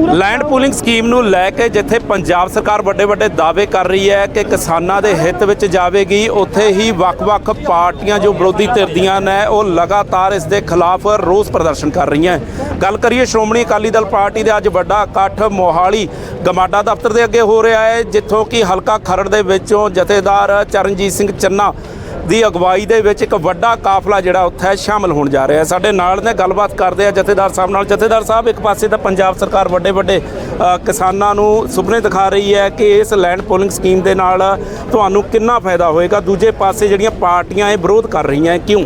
Land pooling scheme ਨੂੰ ਲੈ ਕੇ ਜਿੱਥੇ ਪੰਜਾਬ ਸਰਕਾਰ ਵੱਡੇ ਵੱਡੇ ਦਾਅਵੇ ਕਰ ਰਹੀ ਹੈ ਕਿ ਕਿਸਾਨਾਂ ਦੇ ਹਿੱਤ ਵਿੱਚ ਜਾਵੇਗੀ, ਉੱਥੇ ਹੀ ਵੱਖ-ਵੱਖ ਪਾਰਟੀਆਂ ਜੋ ਵਿਰੋਧੀ ਧਿਰ ਦੀਆਂ ਨੇ, ਉਹ ਲਗਾਤਾਰ ਇਸ ਦੇ ਖਿਲਾਫ ਰੋਸ ਪ੍ਰਦਰਸ਼ਨ ਕਰ ਰਹੀਆਂ ਗੱਲ ਕਰੀਏ ਸ਼੍ਰੋਮਣੀ ਅਕਾਲੀ ਦਲ ਪਾਰਟੀ ਦੇ ਅੱਜ ਵੱਡਾ ਇਕੱਠ ਮੋਹਾਲੀ ਗਮਾਡਾ ਦਫ਼ਤਰ ਦੇ ਅੱਗੇ ਹੋ ਰਿਹਾ ਹੈ, ਜਿੱਥੋਂ ਕਿ ਹਲਕਾ ਖਰੜ ਦੇ ਵਿੱਚੋਂ ਜਥੇਦਾਰ ਚਰਨਜੀਤ ਸਿੰਘ ਚੰਨਾ ਦੀ ਅਗਵਾਈ ਦੇ ਵਿੱਚ ਇੱਕ ਵੱਡਾ ਕਾਫਲਾ ਜਿਹੜਾ ਉੱਥੇ ਸ਼ਾਮਲ ਹੋਣ ਜਾ ਰਿਹਾ ਹੈ। ਸਾਡੇ ਨਾਲ ਨੇ ਗੱਲਬਾਤ ਕਰਦੇ ਆ ਜਥੇਦਾਰ ਸਾਹਿਬ ਨਾਲ। ਜਥੇਦਾਰ ਸਾਹਿਬ ਇੱਕ ਪਾਸੇ ਤਾਂ ਪੰਜਾਬ ਸਰਕਾਰ ਵੱਡੇ ਵੱਡੇ ਕਿਸਾਨਾਂ ਨੂੰ ਸੁਪਨੇ ਦਿਖਾ ਰਹੀ ਹੈ ਕਿ ਇਸ ਲੈਂਡ ਪੋਲਿੰਗ ਸਕੀਮ ਦੇ ਨਾਲ ਤੁਹਾਨੂੰ ਕਿੰਨਾ ਫਾਇਦਾ ਹੋਏਗਾ? ਦੂਜੇ ਪਾਸੇ ਜਿਹੜੀਆਂ ਪਾਰਟੀਆਂ ਇਹ ਵਿਰੋਧ ਕਰ ਰਹੀਆਂ ਕਿਉਂ?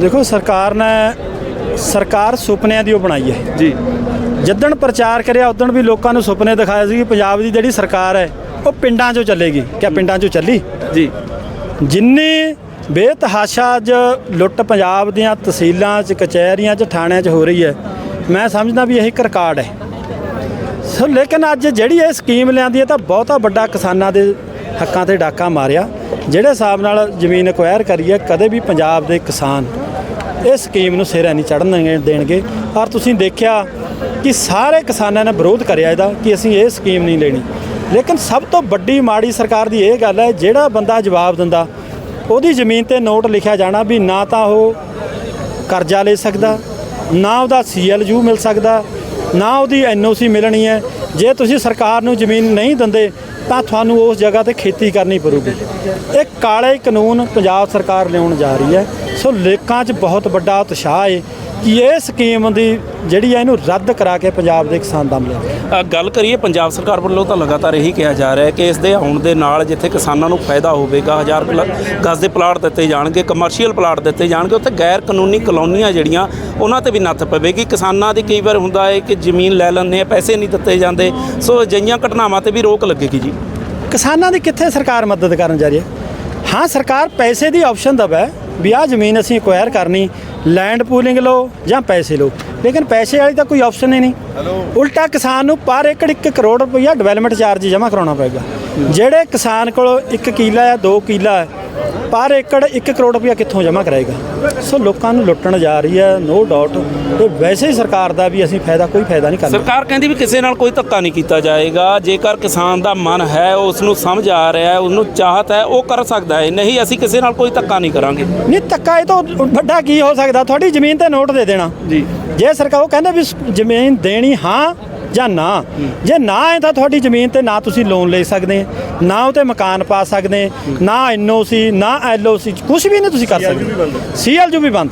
ਦੇਖੋ ਸਰਕਾਰ ਨੇ ਸਰਕਾਰ ਸੁਪਨਿਆਂ ਦੀ ਉਹ ਬਣਾਈ ਹੈ। ਜੀ। ਜਿੱਦਣ ਪ੍ਰਚਾਰ ਕਰਿਆ ਉਦੋਂ ਵੀ ਲੋਕਾਂ ਨੂੰ ਸੁਪਨੇ ਦਿਖਾਏ ਸੀ ਕਿ ਪੰਜਾਬ ਦੀ ਜਿਹੜੀ ਸਰਕਾਰ ਹੈ ਉਹ ਪਿੰਡਾਂ 'ਚੋਂ ਚੱਲੇਗੀ। ਕਿਆ ਪਿੰਡਾਂ 'ਚੋਂ ਚੱਲੀ? ਜੀ। ਜਿੰਨੀ ਬੇਤਹਾਸ਼ਾ ਅੱਜ ਲੁੱਟ ਪੰਜਾਬ ਦੀਆਂ ਤਹਿਸੀਲਾਂ 'ਚ, ਕਚਹਿਰੀਆਂ 'ਚ, ਥਾਣਿਆਂ 'ਚ ਹੋ ਰਹੀ ਹੈ, ਮੈਂ ਸਮਝਦਾ ਵੀ ਇਹ ਇੱਕ ਰਿਕਾਰਡ ਹੈ। ਸੋ ਲੇਕਿਨ ਅੱਜ ਜਿਹੜੀ ਇਹ ਸਕੀਮ ਲਿਆਂਦੀ ਹੈ ਤਾਂ ਬਹੁਤਾ ਵੱਡਾ ਕਿਸਾਨਾਂ ਦੇ ਹੱਕਾਂ ਤੇ ਡਾਕਾ ਮਾਰਿਆ। ਜਿਹੜੇ ਹਿਸਾਬ ਨਾਲ ਜ਼ਮੀਨ ਐਕਵਾਇਰ ਕਰੀਏ ਕਦੇ ਵੀ ਪੰਜਾਬ ਦੇ ਕਿਸਾਨ ਇਸ ਸਕੀਮ ਨੂੰ ਸਿਰੇ ਨਹੀਂ ਚੜਨ ਦੇਣਗੇ। ਔਰ ਤੁਸੀਂ ਦੇਖਿਆ ਕਿ ਸਾਰੇ ਕਿਸਾਨਾਂ ਨੇ ਵਿਰੋਧ ਕਰਿਆ ਇਹਦਾ ਕਿ ਅਸੀਂ ਇਹ ਸਕੀਮ ਨਹੀਂ ਲੈਣੀ। ਲੇਕਿਨ ਸਭ ਤੋਂ ਵੱਡੀ ਮਾੜੀ ਸਰਕਾਰ ਦੀ ਇਹ ਗੱਲ ਹੈ, ਜਿਹੜਾ ਬੰਦਾ ਜਵਾਬ ਦਿੰਦਾ, ਉਹਦੀ ਜ਼ਮੀਨ ਤੇ ਨੋਟ ਲਿਖਿਆ ਜਾਣਾ ਵੀ ਨਾ ਤਾਂ ਉਹ ਕਰਜ਼ਾ ਲੈ ਸਕਦਾ, ਨਾ ਉਹਦਾ ਸੀਐਲਯੂ ਮਿਲ ਸਕਦਾ, ਨਾ ਉਹਦੀ ਐਨਓਸੀ ਮਿਲਣੀ ਹੈ। ਜੇ ਤੁਸੀਂ ਸਰਕਾਰ ਨੂੰ ਜ਼ਮੀਨ ਨਹੀਂ ਦਿੰਦੇ, ਤਾਂ ਤੁਹਾਨੂੰ ਉਸ ਜਗ੍ਹਾ ਤੇ ਖੇਤੀ ਕਰਨੀ ਪਊਗੀ। ਇਹ ਕਾਲੇ ਕਾਨੂੰਨ ਪੰਜਾਬ ਸਰਕਾਰ ਲਿਆਉਣ ਜਾ ਰਹੀ ਹੈ। ਸੋ ਲੋਕਾਂ 'ਚ ਬਹੁਤ ਵੱਡਾ ਉਤਸ਼ਾਹ ਹੈ। ਕਿ ਇਹ ਸਕੀਮ ਦੀ ਜਿਹੜੀ ਹੈ ਇਹਨੂੰ ਰੱਦ ਕਰਾ ਕੇ ਪੰਜਾਬ ਦੇ ਕਿਸਾਨ ਦਮ ਲੈਣ ਗੱਲ ਕਰੀਏ ਪੰਜਾਬ ਸਰਕਾਰ ਵੱਲੋਂ ਤਾਂ ਲਗਾਤਾਰ ਇਹੀ ਕਿਹਾ ਜਾ ਰਿਹਾ ਹੈ ਕਿ ਇਸ ਦੇ ਆਉਣ ਦੇ ਨਾਲ ਜਿੱਥੇ ਕਿਸਾਨਾਂ ਨੂੰ ਫਾਇਦਾ ਹੋਵੇਗਾ ਹਜ਼ਾਰ ਗਜ਼ ਦੇ ਪਲਾਟ ਦਿੱਤੇ ਜਾਣਗੇ ਕਮਰਸ਼ੀਅਲ ਪਲਾਟ ਦਿੱਤੇ ਜਾਣਗੇ ਉੱਥੇ ਗੈਰ ਕਾਨੂੰਨੀ ਕਲੋਨੀਆਂ ਜਿਹੜੀਆਂ ਉਹਨਾਂ ਤੇ ਵੀ ਨੱਥ ਪਵੇਗੀ। ਕਿਸਾਨਾਂ ਦੀ ਕਈ ਵਾਰ ਹੁੰਦਾ ਹੈ ਕਿ ਜ਼ਮੀਨ ਲੈ ਲੈਂਦੇ ਆ ਪੈਸੇ ਨਹੀਂ ਦਿੱਤੇ ਜਾਂਦੇ। ਸੋ ਅਜਿਹੀਆਂ ਘਟਨਾਵਾਂ ਤੇ ਵੀ ਰੋਕ ਲੱਗੇਗੀ ਜੀ। ਕਿਸਾਨਾਂ ਦੀ ਕਿੱਥੇ ਸਰਕਾਰ ਮਦਦ ਕਰਨ ਜਾ ਰਹੀ ਹੈ? ਹਾਂ ਸਰਕਾਰ ਪੈਸੇ ਦੀ ਆਪਸ਼ਨ ਦਵੇ ਵੀ ਆਹ ਜ਼ਮੀਨ ਅਸੀਂ ਐਕਵਾਇਰ ਕਰਨੀ ਲੈਂਡ ਪੂਲਿੰਗ ਲਓ ਜਾਂ ਪੈਸੇ ਲਓ। ਲੇਕਿਨ ਪੈਸੇ ਵਾਲੀ ਤਾਂ ਕੋਈ ਆਪਸ਼ਨ ਹੀ ਨਹੀਂ। ਉਲਟਾ ਕਿਸਾਨ ਨੂੰ ਪਰ ਏਕੜ 1 ਕਰੋੜ ਰੁਪਈਆ ਡਿਵੈਲਪਮੈਂਟ ਚਾਰਜ ਜਮ੍ਹਾਂ ਕਰਾਉਣਾ ਪਏਗਾ। ਜਿਹੜੇ ਕਿਸਾਨ ਕੋਲ 1 ਕਿੱਲਾ ਹੈ 2 ਕਿੱਲਾ ਹੈ ਪਰ ਏਕੜ 1 ਕਰੋੜ ਰੁਪਈਆ ਕਿੱਥੋਂ ਜਮ੍ਹਾਂ ਕਰਾਏਗਾ? ਸੋ ਲੋਕਾਂ ਨੂੰ ਲੁੱਟਣ ਜਾ ਰਹੀ ਹੈ ਨੋ ਡਾਊਟ ਤੇ ਵੈਸੇ ਹੀ ਸਰਕਾਰ ਦਾ ਵੀ ਅਸੀਂ ਫਾਇਦਾ ਕੋਈ ਫਾਇਦਾ ਨਹੀਂ ਕਰਨਾ। ਸਰਕਾਰ ਕਹਿੰਦੀ ਵੀ ਕਿਸੇ ਨਾਲ ਕੋਈ ਧੱਕਾ ਨਹੀਂ ਕੀਤਾ ਜਾਏਗਾ। ਜੇਕਰ ਕਿਸਾਨ ਦਾ ਮਨ ਹੈ ਉਸ ਨੂੰ ਸਮਝ ਆ ਰਿਹਾ ਹੈ ਉਹਨੂੰ ਚਾਹਤ ਹੈ ਉਹ ਕਰ ਸਕਦਾ ਹੈ। ਨਹੀਂ ਅਸੀਂ ਕਿਸੇ ਨਾਲ ਕੋਈ ਧੱਕਾ ਨਹੀਂ ਕਰਾਂਗੇ। ਨਹੀਂ ਧੱਕਾ ਇਹ ਤੋਂ ਵੱਡਾ ਕੀ ਹੋ ਸਕਦਾ? ਤੁਹਾਡੀ ਜ਼ਮੀਨ ਤੇ ਨੋਟ ਦੇ ਦੇਣਾ। ਜੀ। ਜੇ ਸਰਕਾਰ ਉਹ ਕਹਿੰਦੇ ਵੀ ਜ਼ਮੀਨ ਦੇਣੀ ਹਾਂ ਜਾਂ ਨਾ। ਜੇ ਨਾ ਹੈ ਤਾਂ ਤੁਹਾਡੀ ਜ਼ਮੀਨ ਤੇ ਨਾ ਤੁਸੀਂ ਲੋਨ ਲੈ ਸਕਦੇ ਨਾ ਉਹ ਤੇ ਮਕਾਨ ਪਾ ਸਕਦੇ ਨਾ ਐਨਓਸੀ ਨਾ ਐਲਓਸੀ ਕੁਝ ਵੀ ਨਹੀਂ ਤੁਸੀਂ ਕਰ ਸਕਦੇ। ਸੀਐਲਯੂ ਵੀ ਬੰਦ।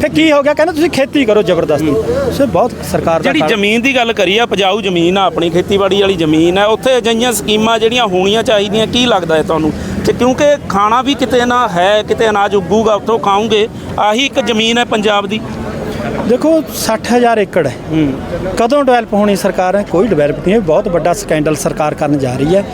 ਫਿਰ ਕੀ ਹੋ ਗਿਆ? ਕਹਿੰਦੇ ਤੁਸੀਂ ਖੇਤੀ ਕਰੋ ਜ਼ਬਰਦਸਤੀ। ਸੋ ਬਹੁਤ ਸਰਕਾਰ ਦਾ ਜਿਹੜੀ ਜ਼ਮੀਨ ਦੀ ਗੱਲ ਕਰੀਏ ਉਪਜਾਊ ਜ਼ਮੀਨ ਆ ਆਪਣੀ ਖੇਤੀਬਾੜੀ ਵਾਲੀ ਜ਼ਮੀਨ ਹੈ ਉੱਥੇ ਅਜਿਹੀਆਂ ਸਕੀਮਾਂ ਜਿਹੜੀਆਂ ਹੋਣੀਆਂ ਚਾਹੀਦੀਆਂ ਕੀ ਲੱਗਦਾ ਹੈ ਤੁਹਾਨੂੰ? ਤੇ ਕਿਉਂਕਿ ਖਾਣਾ ਵੀ ਕਿਤੇ ਨਾ ਹੈ ਕਿਤੇ ਅਨਾਜ ਉੱਗੂਗਾ ਉੱਥੋਂ ਖਾਓਗੇ ਆਹੀ ਇੱਕ ਜ਼ਮੀਨ ਹੈ ਪੰਜਾਬ ਦੀ। ਦੇਖੋ 60000 ਏਕੜ ਹੈ। ਕਦੋਂ ਡਿਵੈਲਪ ਹੋਣੀ ਸਰਕਾਰ ਹੈ ਕੋਈ ਡਿਵੈਲਪ ਨਹੀਂ ਹੈ ਬਹੁਤ ਵੱਡਾ ਸਕੈਂਡਲ ਸਰਕਾਰ ਕਰਨ ਜਾ ਰਹੀ ਹੈ।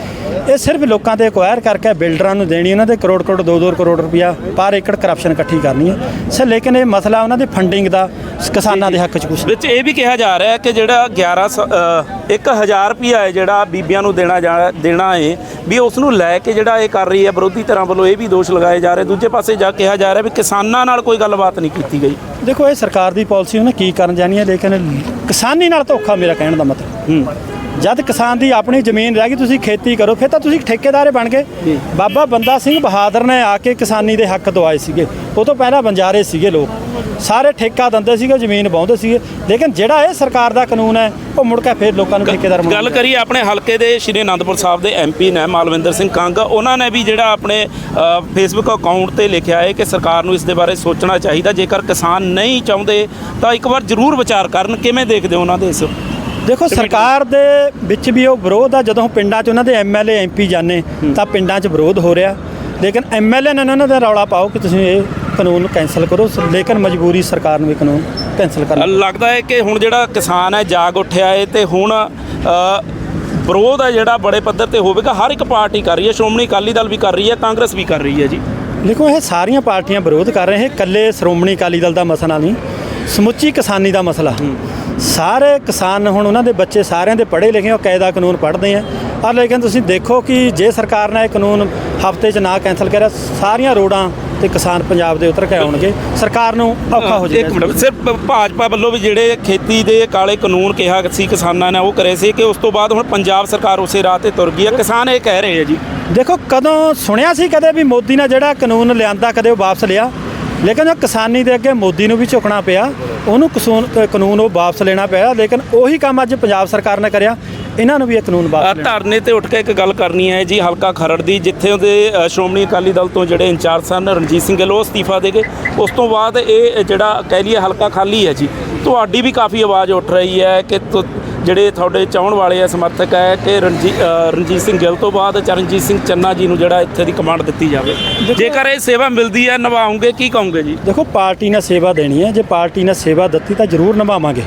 ਇਹ ਸਿਰਫ ਲੋਕਾਂ ਤੇ ਐਕਵਾਇਰ ਕਰਕੇ ਬਿਲਡਰਾਂ ਨੂੰ ਦੇਣੀ ਉਹਨਾਂ ਦੇ ਕਰੋੜ ਕਰੋੜ 2-2 ਕਰੋੜ ਰੁਪਇਆ ਪਰ ਏਕੜ ਕਰਪਸ਼ਨ ਇਕੱਠੀ ਕਰਨੀ ਹੈ। ਸਰ ਲੇਕਿਨ ਇਹ ਮਸਲਾ ਉਹਨਾਂ ਦੀ ਫੰਡਿੰਗ ਦਾ ਕਿਸਾਨਾਂ ਦੇ ਹੱਕ 'ਚ ਕੁਛ ਵਿੱਚ ਇਹ ਵੀ ਕਿਹਾ ਜਾ ਰਿਹਾ ਹੈ ਕਿ ਜਿਹੜਾ 11 ਸ- ਅ, 1000 ਰੁਪਿਆ ਹੈ ਜਿਹੜਾ ਬੀਬੀਆਂ ਨੂੰ ਦੇਣਾ ਜਾ- ਦੇਣਾ ਹੈ ਵੀ ਉਸ ਨੂੰ ਲੈ ਕੇ ਜਿਹੜਾ ਇਹ ਕਰ ਰਹੀ ਹੈ ਵਿਰੋਧੀ ਧਿਰਾਂ ਵੱਲੋਂ ਇਹ ਵੀ ਦੋਸ਼ ਲਗਾਏ ਜਾ ਰਹੇ। ਦੂਜੇ ਪਾਸੇ ਜਾ ਕਿਹਾ ਜਾ ਰਿਹਾ ਵੀ ਕਿਸਾਨਾਂ ਨਾਲ ਕੋਈ ਗੱਲਬਾਤ ਨਹੀਂ ਕੀਤੀ ਗਈ। ਦੇਖੋ ਇਹ ਸਰਕਾਰ ਦੀ ਪਾਲਿਸੀ ਉਹਨੇ ਕੀ ਕਰਨ ਜਾਣੀ ਹੈ ਲੇਕਿਨ ਕਿਸਾਨੀ ਨਾਲ ਧੋਖਾ ਮੇਰਾ ਕਹਿਣ ਦਾ ਮਤਲਬ। ਹੂੰ। ਜਦ ਕਿਸਾਨ ਦੀ ਆਪਣੀ ਜ਼ਮੀਨ ਰਹਿ ਗਈ ਤੁਸੀਂ ਖੇਤੀ ਕਰੋ ਫਿਰ ਤਾਂ ਤੁਸੀਂ ਠੇਕੇਦਾਰੇ ਬਣ ਗਏ। ਬਾਬਾ ਬੰਦਾ ਸਿੰਘ ਬਹਾਦਰ ਨੇ ਆ ਕੇ ਕਿਸਾਨੀ ਦੇ ਹੱਕ ਦਵਾਏ ਸੀਗੇ। ਉਹ ਤੋਂ ਪਹਿਲਾਂ ਬੰਜਾਰੇ ਸੀਗੇ ਲੋਕ। ਸਾਰੇ ਠੇਕਾ ਦਿੰਦੇ ਸੀਗੇ ਜ਼ਮੀਨ ਵਾਹੁੰਦੇ ਸੀਗੇ। ਲੇਕਿਨ ਜਿਹੜਾ ਇਹ ਸਰਕਾਰ ਦਾ ਕਾਨੂੰਨ ਹੈ ਉਹ ਮੁੜ ਕੇ ਫਿਰ ਲੋਕਾਂ ਨੂੰ ਠੇਕੇਦਾਰ ਗੱਲ ਬਣਾਉਂਦਾ ਕਰੀਏ ਆਪਣੇ ਹਲਕੇ ਦੇ ਸ਼੍ਰੀ ਅਨੰਦਪੁਰ ਸਾਹਿਬ ਦੇ ਐਮਪੀ ਨੇ ਮਾਲਵਿੰਦਰ ਸਿੰਘ ਕੰਗ। ਉਹਨਾਂ ਨੇ ਵੀ ਜਿਹੜਾ ਆਪਣੇ ਫੇਸਬੁੱਕ ਅਕਾਊਂਟ ਤੇ ਲਿਖਿਆ ਹੈ ਕਿ ਸਰਕਾਰ ਨੂੰ ਇਸ ਦੇ ਬਾਰੇ ਸੋਚਣਾ ਚਾਹੀਦਾ। ਜੇਕਰ ਕਿਸਾਨ ਨਹੀਂ ਚਾਹੁੰਦੇ ਤਾਂ ਇੱਕ ਵਾਰ ਜ਼ਰੂਰ ਵਿਚਾਰ ਕਰਨ। ਕਿਵੇਂ ਦੇਖਦੇ ਉਹਨਾਂ ਦੇ ਇਸ? ਦੇਖੋ ਸਰਕਾਰ ਦੇ ਵਿੱਚ ਵੀ ਉਹ ਵਿਰੋਧ ਆ। ਜਦੋਂ ਪਿੰਡਾਂ 'ਚ ਉਹਨਾਂ ਦੇ ਐਮਐਲਏ ਐਮਪੀ ਜਾਂਦੇ ਤਾਂ ਪਿੰਡਾਂ 'ਚ ਵਿਰੋਧ ਹੋ ਰਿਹਾ। ਲੇਕਿਨ ਐਮਐਲਏ ਨੇ ਉਹਨਾਂ ਦਾ ਰੌਲਾ ਪਾਓ ਕਿ ਤੁਸੀਂ ਇਹ ਕਾਨੂੰਨ ਕੈਂਸਲ ਕਰੋ। ਲੇਕਿਨ ਮਜਬੂਰੀ ਸਰਕਾਰ ਨੂੰ ਇਹ ਕਾਨੂੰਨ ਕੈਂਸਲ ਕਰਨਾ ਲੱਗਦਾ ਹੈ ਕਿ ਹੁਣ ਜਿਹੜਾ ਕਿਸਾਨ ਹੈ ਜਾਗ ਉੱਠਿਆ ਹੈ ਤੇ ਹੁਣ ਵਿਰੋਧ ਹੈ ਜਿਹੜਾ ਬੜੇ ਪੱਧਰ ਤੇ ਹੋਵੇਗਾ। ਹਰ ਇੱਕ ਪਾਰਟੀ ਕਰ ਰਹੀ ਹੈ। ਸ਼੍ਰੋਮਣੀ ਅਕਾਲੀ ਦਲ ਵੀ ਕਰ ਰਹੀ ਹੈ ਕਾਂਗਰਸ ਵੀ ਕਰ ਰਹੀ ਹੈ ਜੀ। ਦੇਖੋ ਇਹ ਸਾਰੀਆਂ ਪਾਰਟੀਆਂ ਵਿਰੋਧ ਕਰ ਰਹੇ ਇਹ ਇਕੱਲੇ ਸ਼੍ਰੋਮਣੀ ਅਕਾਲੀ ਦਲ ਦਾ ਮਸਲਾ ਨਹੀਂ। ਸਮੁੱਚੀ ਕਿਸਾਨੀ ਦਾ ਮਸਲਾ। ਸਾਰੇ ਕਿਸਾਨ ਹੁਣ ਉਹਨਾਂ ਦੇ ਬੱਚੇ ਸਾਰਿਆਂ ਦੇ ਪੜ੍ਹੇ ਲਿਖੇ ਉਹ ਕਾਇਦਾ ਕਾਨੂੰਨ ਪੜ੍ਹਦੇ ਆ। ਆ ਲੇਕਿਨ ਤੁਸੀਂ ਦੇਖੋ ਕਿ ਜੇ ਸਰਕਾਰ ਨੇ ਇਹ ਕਾਨੂੰਨ ਹਫ਼ਤੇ 'ਚ ਨਾ ਕੈਨਸਲ ਕਰਿਆ ਸਾਰੀਆਂ ਰੋਡਾਂ ਤੇ ਕਿਸਾਨ ਪੰਜਾਬ ਦੇ ਉਤਰ ਕੇ ਆਉਣਗੇ। ਸਰਕਾਰ ਨੂੰ ਔਖਾ ਹੋ ਇੱਕ ਜਾਏਗਾ ਮਿੰਟ ਸਿਰਫ ਭਾਜਪਾ ਵੱਲੋਂ ਵੀ ਜਿਹੜੇ ਖੇਤੀ ਦੇ ਕਾਲੇ ਕਾਨੂੰਨ ਕਿਹਾ ਸੀ ਕਿਸਾਨਾਂ ਨੇ ਉਹ ਕਰੇ ਸੀ ਕਿ ਉਸ ਤੋਂ ਬਾਅਦ ਹੁਣ ਪੰਜਾਬ ਸਰਕਾਰ ਉਸੇ ਰਾਹ ਤੇ ਤੁਰ ਗਈ ਹੈ। ਕਿਸਾਨ ਇਹ ਕਹਿ ਰਹੇ ਆ ਜੀ। ਦੇਖੋ ਕਦੋਂ ਸੁਣਿਆ ਸੀ ਕਦੇ ਵੀ ਮੋਦੀ ਨੇ ਜਿਹੜਾ ਕਾਨੂੰਨ ਲਿਆਂਦਾ ਕਦੇ ਉਹ ਵਾਪਸ ਲਿਆ? ਲੇਕਿਨ ਉਹ ਕਿਸਾਨੀ ਦੇ ਅੱਗੇ ਮੋਦੀ ਨੂੰ ਵੀ ਝੁਕਣਾ ਪਿਆ ਉਹਨੂੰ ਕਸੂਨ- ਕਾਨੂੰਨ ਉਹ ਵਾਪਸ ਲੈਣਾ ਪਿਆ ਲੇਕਿਨ ਉਹੀ ਕੰਮ ਅੱਜ ਪੰਜਾਬ ਸਰਕਾਰ ਨੇ ਕਰਿਆ ਇਹਨਾਂ ਨੂੰ ਵੀ ਇਹ ਕਾਨੂੰਨ ਲੈਣਾ। ਧਰਨੇ ਤੇ ਉੱਠ ਕੇ ਇੱਕ ਗੱਲ ਕਰਨੀ ਹੈ ਜੀ ਹਲਕਾ ਖਰੜ ਦੀ ਜਿੱਥੇ ਉਹਦੇ ਸ਼੍ਰੋਮਣੀ ਅਕਾਲੀ ਦਲ ਤੋਂ ਜਿਹੜੇ ਇੰਚਾਰਜ ਸਨ ਰਣਜੀਤ ਸਿੰਘ ਗਿੱਲ ਉਹ ਅਸਤੀਫਾ ਦੇ ਗਏ। ਉਸ ਤੋਂ ਬਾਅਦ ਇਹ ਜਿਹੜਾ ਕਹਿ ਲਈਏ ਹਲਕਾ ਖਾਲੀ ਹੈ ਜੀ। ਤੁਹਾਡੀ ਵੀ ਕਾਫੀ ਆਵਾਜ਼ ਉੱਠ ਰਹੀ ਹੈ ਕਿ ਜਿਹੜੇ ਤੁਹਾਡੇ ਚਾਹਣ ਵਾਲੇ ਆ ਸਮਰਥਕ ਹੈ ਕਿ ਰਣਜੀ- ਅ, ਰਣਜੀਤ ਸਿੰਘ ਗਿੱਲ ਤੋਂ ਬਾਅਦ ਚਰਨਜੀਤ ਸਿੰਘ ਚੰਨਾ ਜੀ ਨੂੰ ਜਿਹੜਾ ਇੱਥੇ ਦੀ ਕਮਾਂਡ ਦਿੱਤੀ ਜਾਵੇ। ਜੇਕਰ ਇਹ ਸੇਵਾ ਮਿਲਦੀ ਹੈ ਨਿਭਾਉਂਗੇ ਕੀ ਕਹੋਗੇ ਜੀ? ਦੇਖੋ ਪਾਰਟੀ ਨੇ ਸੇਵਾ ਦੇਣੀ ਹੈ। ਜੇ ਪਾਰਟੀ ਨੇ ਸੇਵਾ ਦਿੱਤੀ ਤਾਂ ਜ਼ਰੂਰ ਨਿਭਾਵਾਂਗੇ।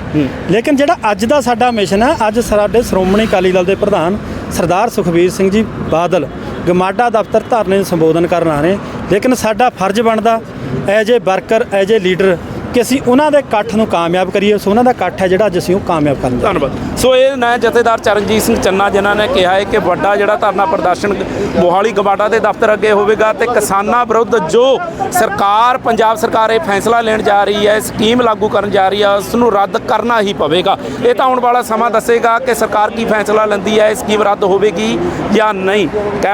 ਲੇਕਿਨ ਜਿਹੜਾ ਅੱਜ ਦਾ ਸਾਡਾ ਮਿਸ਼ਨ ਹੈ ਅੱਜ ਸਾਡੇ ਸ਼੍ਰੋਮਣੀ ਅਕਾਲੀ ਦਲ ਦੇ ਪ੍ਰਧਾਨ ਸਰਦਾਰ ਸੁਖਬੀਰ ਸਿੰਘ ਜੀ ਬਾਦਲ ਗਮਾਡਾ ਦਫ਼ਤਰ ਧਰਨੇ ਨੂੰ ਸੰਬੋਧਨ ਕਰਨ ਆ ਰਹੇ। ਲੇਕਿਨ ਸਾਡਾ ਫਰਜ਼ ਬਣਦਾ as a worker as a leader ਕਿ ਅਸੀਂ ਉਹਨਾਂ ਦੇ ਇਕੱਠ ਨੂੰ ਕਾਮਯਾਬ ਕਰੀਏ, ਸੋ ਉਹਨਾਂ ਦਾ ਇਕੱਠ ਹੈ ਜਿਹੜਾ ਅੱਜ ਅਸੀਂ ਉਹ ਕਾਮਯਾਬ ਕਰਨ ਜਾ ਧੰਨਵਾਦ। ਸੋ ਇਹ ਨਾ ਜਥੇਦਾਰ ਚਰਨਜੀਤ ਸਿੰਘ ਚੰਨਾ ਜਿਨ੍ਹਾਂ ਨੇ ਕਿਹਾ ਹੈ ਕਿ ਵੱਡਾ ਜਿਹੜਾ ਧਰਨਾ ਪ੍ਰਦਰਸ਼ਨ ਮੋਹਾਲੀ ਗਵਾਡਾ ਦੇ ਦਫ਼ਤਰ ਅੱਗੇ ਹੋਵੇਗਾ ਤੇ ਕਿਸਾਨਾਂ ਵਿਰੁੱਧ ਜੋ ਸਰਕਾਰ, ਪੰਜਾਬ ਸਰਕਾਰ ਇਹ ਫੈਸਲਾ ਲੈਣ ਜਾ ਰਹੀ ਹੈ, ਸਕੀਮ ਲਾਗੂ ਕਰਨ ਜਾ ਰਹੀ ਹੈ ਉਸ ਨੂੰ ਰੱਦ ਕਰਨਾ ਹੀ ਪਵੇਗਾ। ਇਹ ਤਾਂ ਆਉਣ ਵਾਲਾ ਸਮਾਂ ਦੱਸੇਗਾ ਕਿ ਸਰਕਾਰ ਕੀ ਫੈਸਲਾ ਲੈਂਦੀ ਹੈ ਇਹ ਸਕੀਮ ਰੱਦ ਹੋਵੇਗੀ ਜਾਂ ਨਹੀਂ।